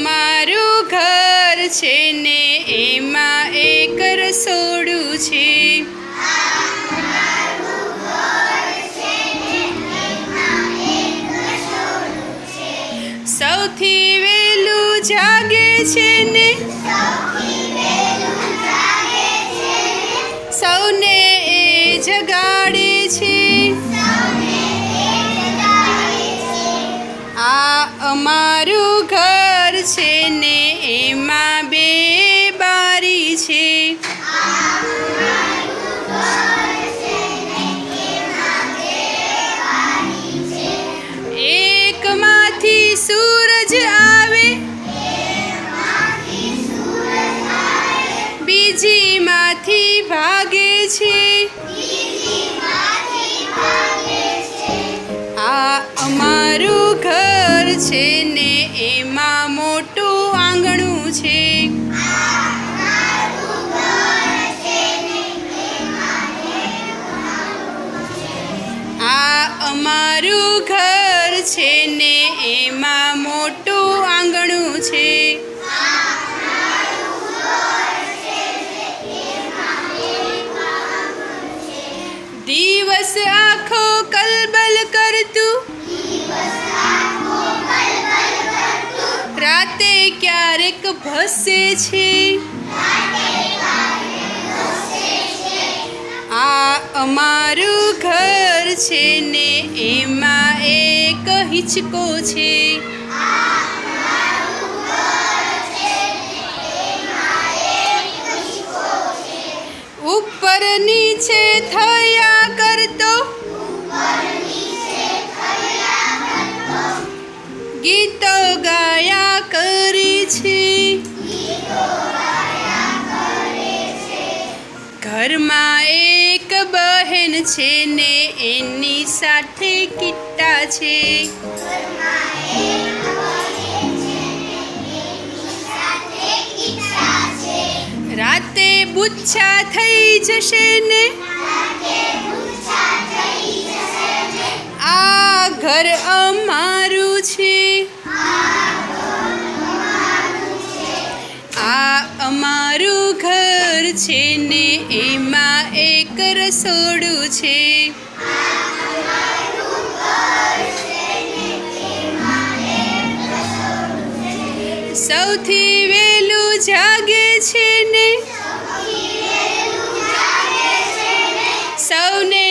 અમારું ઘર છે ને એમાં એક રસોડું છે. સૌથી વહેલું જાગે છે ને સૌને એ જગાડે છે. આ અમારું ઘર છે ને એમાં બે બારી છે. એકમાંથી સૂરજ આવે. બીજીમાંથી ભાગે છે. આ અમારું ઘર છે ને એમાં આંગણું છે. આ અમારું ઘર છે ને એમાં મોટું ક્યારેક ભસે છે. આ અમારું ઘર છે ને એમાં એક હિંચકો છે. ગીતો ગાયા કરી છે. ઘરમાં એક બહેન છે ને એની સાથે કિટ્ટા છે. રાતે બુચ્છા થઈ જશે ને. આ ઘર અમારું છે ને એમાં એક રસોડું છે. સૌથી વહેલું જાગે છે ને સૌને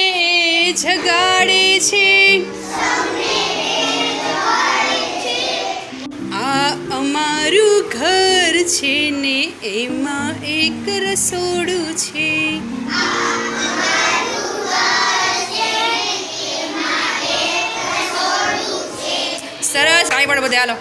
જગાડે છે. છે ને એમાં એક રસોડું છે. સરસ. પાણી પણ બધે હાલો.